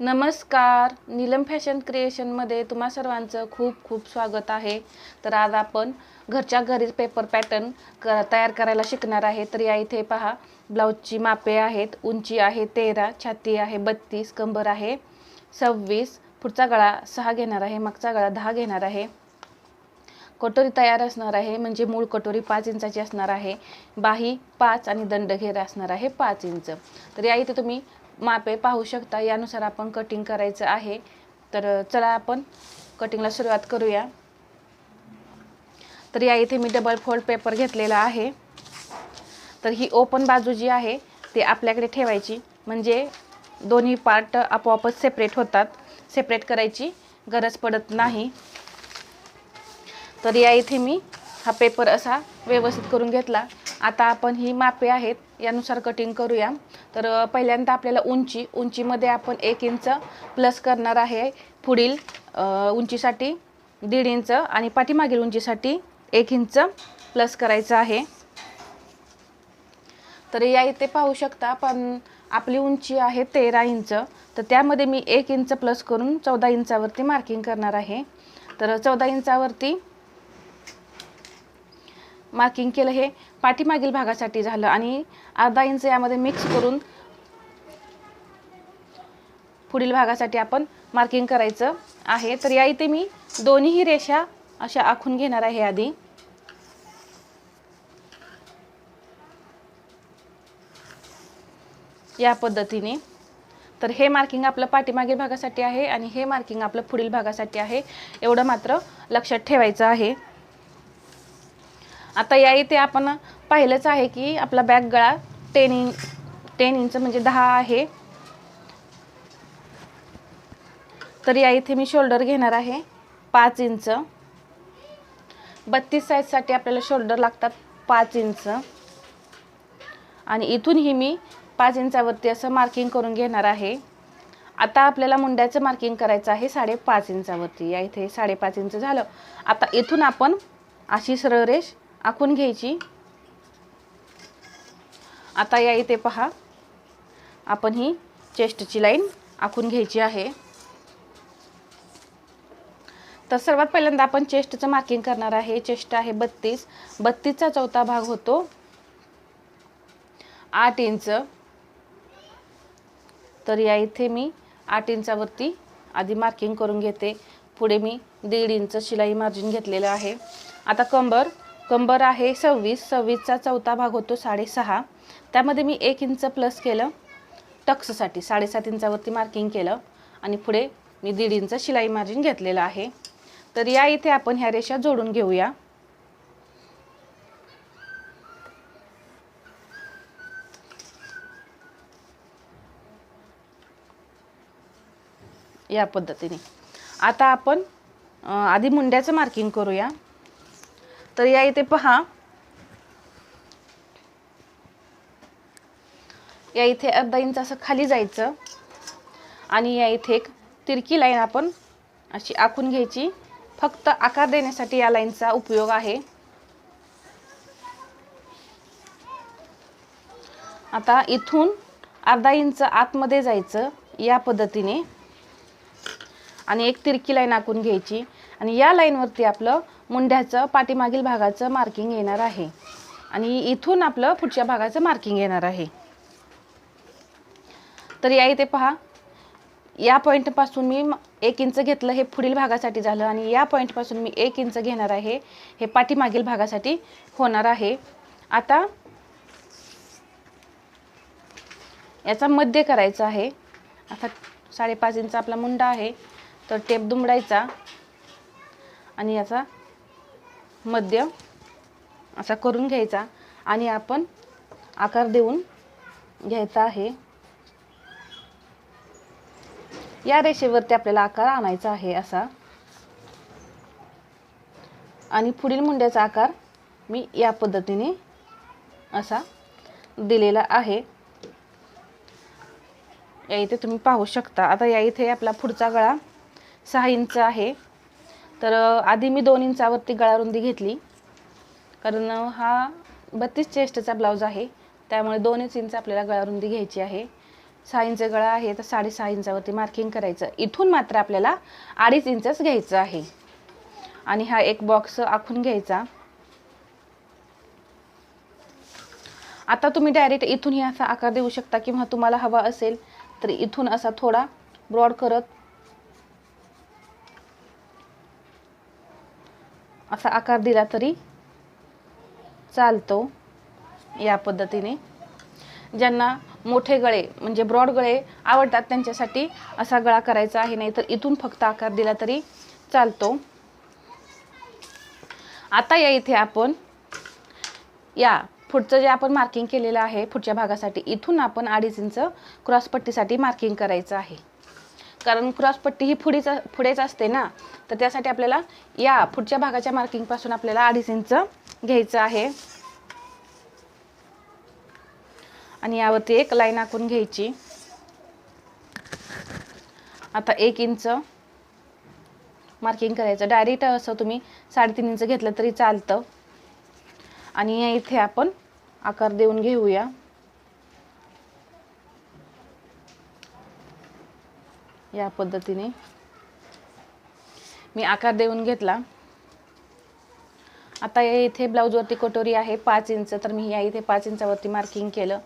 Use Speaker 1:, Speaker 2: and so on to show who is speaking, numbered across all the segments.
Speaker 1: नमस्कार. नीलम फॅशन क्रिएशनमध्ये तुम्हा सर्वांचं खूप खूप स्वागत आहे. तर आज आपण घरच्या घरीच पेपर पॅटर्न क तयार करायला शिकणार आहे. तर या इथे पहा ब्लाऊजची मापे आहेत उंची आहे तेरा छाती आहे बत्तीस कंबर आहे सव्वीस पुढचा गळा सहा घेणार आहे मागचा गळा दहा घेणार आहे. कटोरी तयार असणार आहे म्हणजे मूळ कटोरी पाच इंचाची असणार आहे. बाही पाच आणि दंडघेर असणार आहे पाच इंच. तर या इथे तुम्ही मापे पाहू शकता. यानुसार आपण कटिंग करायचं आहे. तर चला आपण कटिंगला सुरुवात करूया. तर या इथे मी डबल फोल्ड पेपर घेतलेला आहे. तर ही ओपन बाजू जी आहे ती आपल्याकडे ठेवायची. म्हणजे दोन्ही पार्ट आपोआपच सेपरेट होतात. सेपरेट करायची गरज पडत नाही. तर या इथे मी हा पेपर असा व्यवस्थित करून घेतला. आता आपण ही मापे आहेत यानुसार कटिंग करूया. तर पहिल्यांदा आपल्याला उंची उंचीमध्ये आपण एक इंच प्लस करणार आहे पुढील उंचीसाठी दीड इंच आणि पाठीमागील उंचीसाठी एक इंच प्लस करायचं आहे. तर या इथे पाहू शकता पण आपली उंची आहे तेरा इंच. तर त्यामध्ये मी एक इंच प्लस करून चौदा इंचावरती मार्किंग करणार आहे. तर चौदा इंचावरती मार्किंग केलं हे. पाठीमागील भागासाठी झालं आणि अर्धा इंच यामध्ये मिक्स करून पुढील भागासाठी आपण मार्किंग करायचं आहे. तर या इथे मी दोन्हीही रेषा अशा आखून घेणार आहे आधी. या पद्धतीने. तर हे मार्किंग आपलं पाठीमागील भागासाठी आहे आणि हे मार्किंग आपलं पुढील भागासाठी आहे. एवढं मात्र लक्षात ठेवायचं आहे. आता या इथे आपण पाहिलंच आहे की आपला बॅक गळा टेन इंच टेन इंच म्हणजे दहा आहे. तर या इथे मी शोल्डर घेणार आहे. पाच इंच. बत्तीस साईजसाठी आपल्याला शोल्डर लागतात पाच इंच. आणि इथूनही मी पाच इंचावरती असं मार्किंग करून घेणार आहे. आता आपल्याला मुंड्याचं मार्किंग करायचं आहे साडेपाच इंचावरती. या इथे साडेपाच इंच झालं. आता इथून आपण अशी सरळ रेष आखून घ्यायची. आता या इथे पहा. आपण ही चेस्टची लाईन आखून घ्यायची आहे. तर सर्वात पहिल्यांदा आपण चेस्टचं मार्किंग करणार आहे. चेस्ट आहे बत्तीस. बत्तीसचा चौथा भाग होतो आठ इंच. तर या इथे मी आठ इंचावरती आधी मार्किंग करून घेते. पुढे मी दीड इंच शिलाई मार्जिन घेतलेलं आहे. आता कंबर कंबर आहे सव्वीस सव्वीसचा चौथा भाग होतो साडेसहा. त्यामध्ये मी एक इंच प्लस केलं. टक्ससाठी साडेसात इंचावरती मार्किंग केलं. आणि पुढे मी दीड इंच शिलाई मार्जिन घेतलेलं आहे. तर या इथे आपण ह्या रेषा जोडून घेऊया. या पद्धतीने. आता आपण आधी मुंड्याचं मार्किंग करूया. तर या इथे पहा. या इथे अर्धा इंच असं खाली जायचं. आणि या इथे एक तिरकी लाईन आपण अशी आखून घ्यायची. फक्त आकार देण्यासाठी या लाईनचा उपयोग आहे. आता इथून अर्धा इंच आतमध्ये जायचं या पद्धतीने. आणि एक तिरकी लाईन आखून घ्यायची. आणि या लाईनवरती आपलं मुंड्याचं पाठीमागील भागाचं मार्किंग येणार आहे. आणि इथून आपलं पुढच्या भागाचं मार्किंग येणार आहे. तर या इथे पहा. या पॉईंटपासून मी म- एक इंच घेतलं हे पुढील भागासाठी झालं. आणि या पॉईंटपासून मी एक इंच घेणार आहे हे पाठीमागील भागासाठी होणार आहे. आता याचा मध्य करायचा आहे. आता साडेपाच इंच आपला मुंडा आहे. तर टेप दुमडायचा. आणि याचा मध्य असा करून घ्यायचा आणि आपण आकार देऊन घ्यायचा आहे. या रेषेवरती आपल्याला आकार आणायचा आहे असा. आणि पुढील मुंड्याचा आकार मी या पद्धतीने असा दिलेला आहे. या इथे तुम्ही पाहू शकता. आता या इथे आपला पुढचा गळा सहा इंच आहे. तर आधी मी दोन इंचावरती गळा रुंदी घेतली. कारण हा बत्तीस चेस्टचा ब्लाऊज आहे. त्यामुळे दोनच इंच आपल्याला गळा रुंदी घ्यायची आहे. सहा इंच गळा आहे तर साडेसहा इंचावरती मार्किंग करायचं. इथून मात्र आपल्याला अडीच इंचच घ्यायचं आहे. आणि हा एक बॉक्स आखून घ्यायचा. आता तुम्ही डायरेक्ट इथूनही असा आकार देऊ शकता किंवा तुम्हाला हवा असेल तर इथून असा थोडा ब्रॉड करत असा आकार दिला तरी चालतो या पद्धतीने. ज्यांना मोठे गळे म्हणजे ब्रॉड गळे आवडतात त्यांच्यासाठी असा गळा करायचा आहे. नाही तर इथून फक्त आकार दिला तरी चालतो. आता या इथे आपण या पुढचं जे आपण मार्किंग केलेलं आहे पुढच्या भागासाठी इथून आपण अडीच इंच क्रॉसपट्टीसाठी मार्किंग करायचं आहे. कारण क्रॉसपट्टी ही पुढेच पुढेच असते ना. तर त्यासाठी आपल्याला या पुढच्या भागाच्या मार्किंगपासून आपल्याला अडीच इंच घ्यायचं आहे. आणि यावरती एक लाईन आखून घ्यायची. आता एक इंच मार्किंग करायचं. डायरेक्ट असं तुम्ही साडेतीन इंच घेतलं तरी चालतं. आणि या इथे आपण आकार देऊन घेऊया. या पद्धतीने. मी आकार देऊन घेतला. आता या इथे ब्लाऊजवरती कटोरी आहे पाच इंच तर मी या इथे पाच इंचावरती मार्किंग केलं.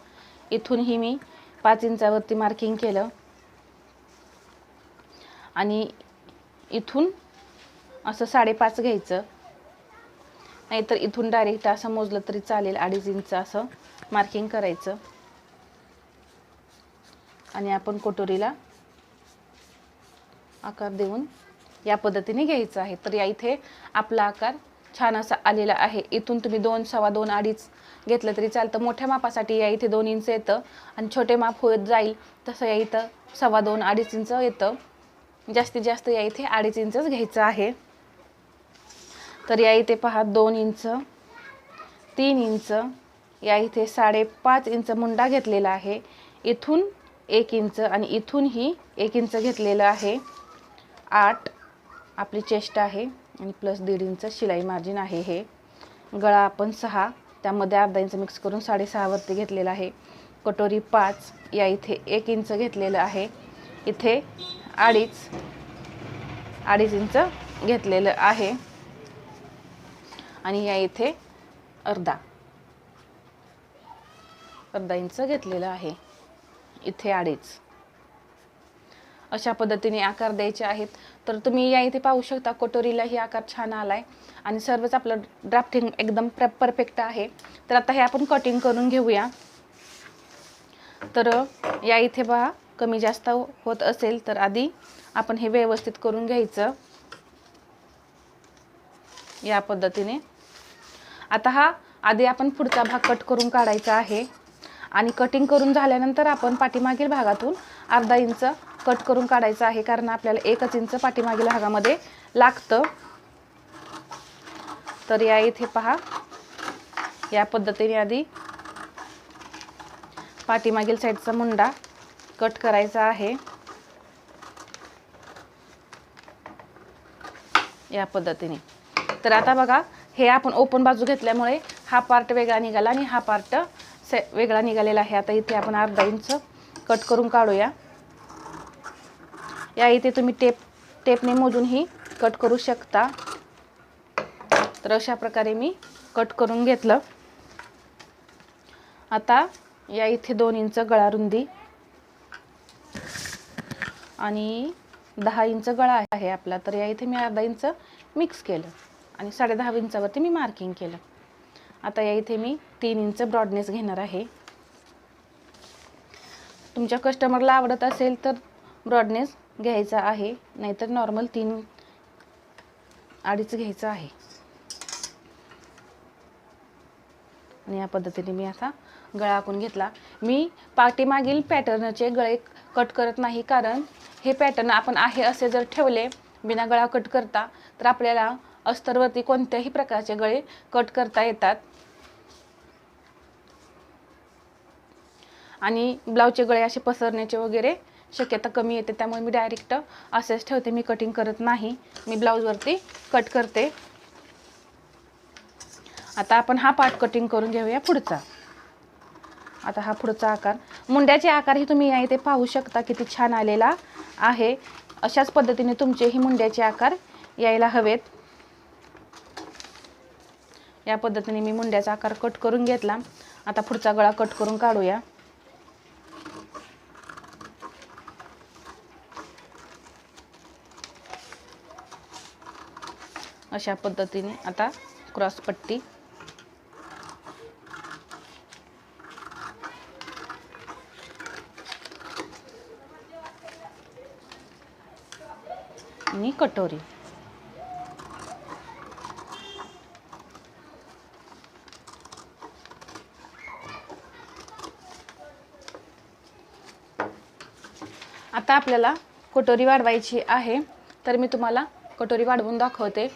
Speaker 1: इथूनही मी पाच इंचावरती मार्किंग केलं. आणि इथून असं साडेपाच घ्यायचं. नाहीतर इथून डायरेक्ट असं मोजलं तरी चालेल अडीच इंच असं मार्किंग करायचं. आणि आपण कटोरीला आकार देऊन या पद्धतीने घ्यायचं आहे. तर या इथे आपला आकार छान असा आलेला आहे. इथून तुम्ही दोन सव्वा दोन अडीच घेतलं तरी चालतं. मोठ्या मापासाठी या इथे दोन इंच येतं आणि छोटे माप होत जाईल तसं या इथं सव्वा दोन अडीच इंच येतं. जास्तीत जास्त या इथे अडीच इंचच घ्यायचं आहे. तर या इथे पहा दोन इंच तीन इंच या इथे साडेपाच इंच मुंडा घेतलेला आहे. इथून एक इंच आणि इथूनही एक इंच घेतलेलं आहे. आठ आपली चेस्ट आहे आणि प्लस दीड इंच शिलाई मार्जिन आहे हे. गळा आपण सहा त्यामध्ये अर्धा इंच मिक्स करून साडेसहावरती घेतलेला आहे. कटोरी पाच या इथे एक इंच घेतलेलं आहे. इथे अडीच अडीच इंच घेतलेलं आहे. आणि या इथे अर्धा अर्धा इंच घेतलेलं आहे. इथे अडीच. अशा पद्धतीने आकार द्यायचे आहेत. तर तुम्ही या इथे पाहू शकता कटोरीलाही आकार छान आलाय. आणि सर्वच आपलं ड्राफ्टिंग एकदम प्र परफेक्ट आहे. तर आता हे आपण कटिंग करून घेऊया. तर या इथे पहा कमी जास्त हो- होत असेल तर आधी आपण हे व्यवस्थित करून घ्यायचं. या पद्धतीने. आता हा आधी आपण पुढचा भाग कट करून काढायचा आहे. आणि कटिंग करून झाल्यानंतर आपण पाठीमागील भागातून अर्धा इंच कट करून काढायचं आहे कारण आपल्याला एकच इंच पाठीमागील भागामध्ये लागतं. तर या इथे पहा. या पद्धतीने आधी पाठीमागील साईडचा मुंडा कट करायचा आहे. या पद्धतीने. तर आता बघा हे आपण ओपन बाजू घेतल्यामुळे हा पार्ट वेगळा निघाला आणि हा पार्ट से वेगळा निघालेला आहे. आता इथे आपण अर्धा इंच कट करून काढूया. या इथे तुम्ही टेप टेपने मोजूनही कट करू शकता. तर अशा प्रकारे मी कट करून घेतलं. आता या इथे दोन इंच गळा रुंदी आणि दहा इंच गळा आहे आपला. तर या इथे मी अर्धा इंच मिक्स केलं आणि साडे दहा इंचावरती मी मार्किंग केलं. आता या इथे मी तीन इंच ब्रॉडनेस घेणार आहे. तुमच्या कस्टमरला आवडत असेल तर ब्रॉडनेस घ्यायचा आहे. नाहीतर नॉर्मल तीन अडीच घ्यायचं आहे. आणि या पद्धतीने मी असा गळा आखून घेतला. मी पाठीमागील पॅटर्नचे गळे कट करत नाही कारण हे पॅटर्न आपण आहे असे जर ठेवले बिना गळा कट करता तर आपल्याला अस्तरवरती कोणत्याही प्रकारचे गळे कट करता येतात. आणि ब्लाऊजचे गळे असे पसरण्याचे वगैरे शक्यता कमी येते त्यामुळे मी डायरेक्ट असेच ठेवते. मी कटिंग करत नाही. मी ब्लाऊजवरती कट करते. आता आपण हा पार्ट कटिंग करून घेऊया पुढचा. आता हा पुढचा आकार. मुंड्याचे आकारही तुम्ही या इथे पाहू शकता किती छान आलेला आहे. अशाच पद्धतीने तुमचेही मुंड्याचे आकार यायला हवेत. या पद्धतीने मी मुंड्याचा आकार कट करून घेतला. आता पुढचा गळा कट करून काढूया. अशा पद्धतीने आता क्रॉस पट्टी. आणि कटोरी. आता आपल्याला कटोरी वाढवायची आहे तर मी तुम्हाला कटोरी वाढवून दाखवते.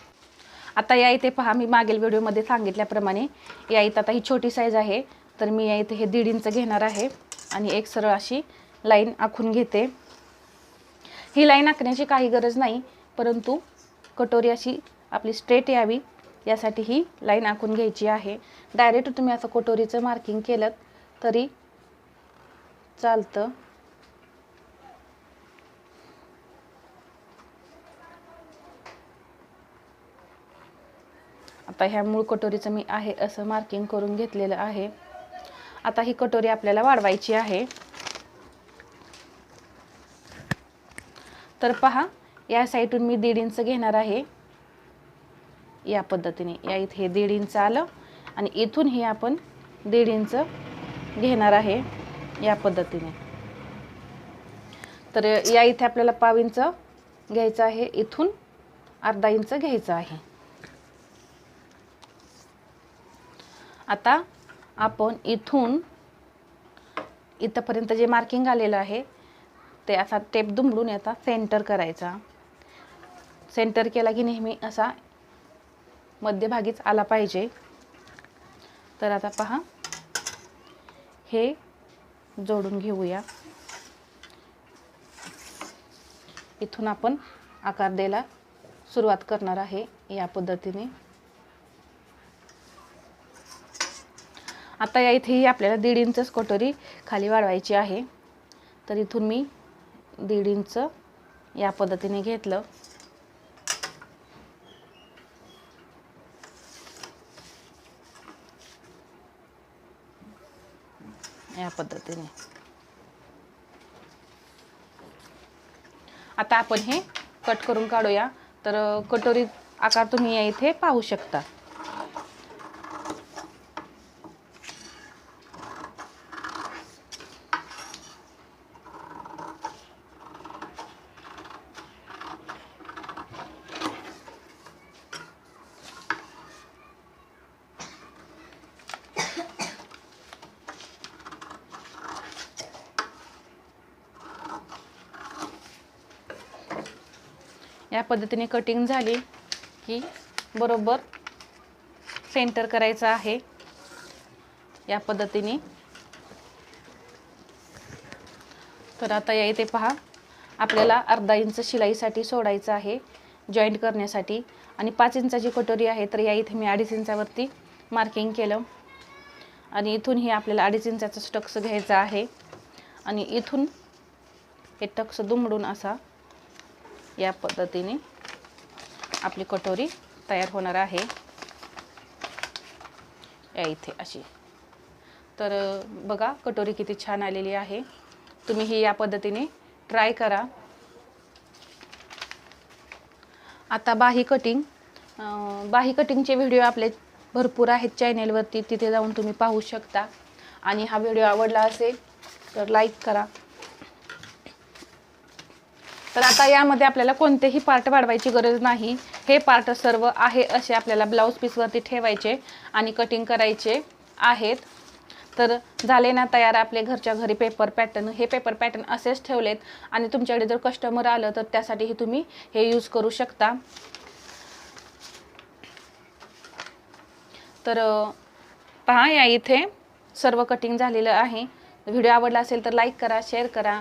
Speaker 1: आता या इथे पहा मी मागील व्हिडिओमध्ये सांगितल्याप्रमाणे या इथं आता ही छोटी साईज आहे. तर मी या इथे हे दीड इंच घेणार आहे आणि एक सरळ अशी लाईन आखून घेते. ही लाईन आखण्याची काही गरज नाही परंतु कटोरी अशी आपली स्ट्रेट यावी यासाठी ही लाईन आखून घ्यायची आहे. डायरेक्ट तुम्ही असं कटोरीचं मार्किंग केलं तरी चालतं. आता ह्या मूळ कटोरीचं मी आहे असं मार्किंग करून घेतलेलं आहे. आता ही कटोरी आपल्याला वाढवायची आहे. तर पहा या साईडून मी दीड इंच घेणार आहे. या पद्धतीने या इथे हे दीड इंच आलं आणि इथून हे आपण दीड इंच घेणार आहे या पद्धतीने. तर या इथे आपल्याला पाव इंच घ्यायचं आहे इथून अर्धा इंच घ्यायचं आहे. आता आपण इथून इथंपर्यंत जे मार्किंग आलेलं आहे ते असा टेप दुमडून याचा सेंटर करायचा. सेंटर केला की नेहमी असा मध्यभागीच आला पाहिजे. तर आता पहा हे जोडून घेऊया. इथून आपण आकार द्यायला सुरुवात करणार आहे या पद्धतीने. आता या इथेही आपल्याला दीड इंचच कटोरी खाली वाढवायची आहे. तर इथून मी दीड इंच या पद्धतीने घेतलं. या पद्धतीने. आता आपण हे कट करून काढूया. तर कटोरी आकार तुम्ही या इथे पाहू शकता. या पद्धतीने कटिंग झाली की बरोबर सेंटर करायचं आहे. या पद्धतीने. तर आता या इथे पहा आपल्याला अर्धा इंच शिलाईसाठी सोडायचं आहे जॉईंट करण्यासाठी. आणि पाच इंचाची कटोरी आहे तर या इथे मी अडीच इंचावरती मार्किंग केलं. आणि इथून हे आपल्याला अडीच इंचाचं टक्स घ्यायचं आहे. आणि इथून हे टक्स दुमडून असा या पद्धतीने आपली कटोरी तयार होणार आहे. या इथे अशी. तर बघा कटोरी किती छान आलेली आहे. तुम्ही ही या पद्धतीने ट्राय करा. आता बाही कटिंग बाही कटिंगचे व्हिडिओ आपले भरपूर आहेत चॅनेलवरती. तिथे जाऊन तुम्ही पाहू शकता. आणि हा व्हिडिओ आवडला असेल तर लाईक करा. तर आता यामध्ये आपल्याला कोणतेही पार्ट वाढवायची गरज नाही. हे पार्ट सर्व आहे असे आपल्याला ब्लाऊज पीसवरती ठेवायचे आणि कटिंग करायचे आहेत. तर झाले ना तयार आपले घरच्या घरी पेपर पॅटर्न हे पेपर पॅटर्न असेच ठेवलेत. आणि तुमच्याकडे जर कस्टमर आलं तर त्यासाठीही तुम्ही हे यूज करू शकता. तर पहा या इथे सर्व कटिंग झालेलं आहे. व्हिडिओ आवडला असेल तर लाईक करा शेअर करा.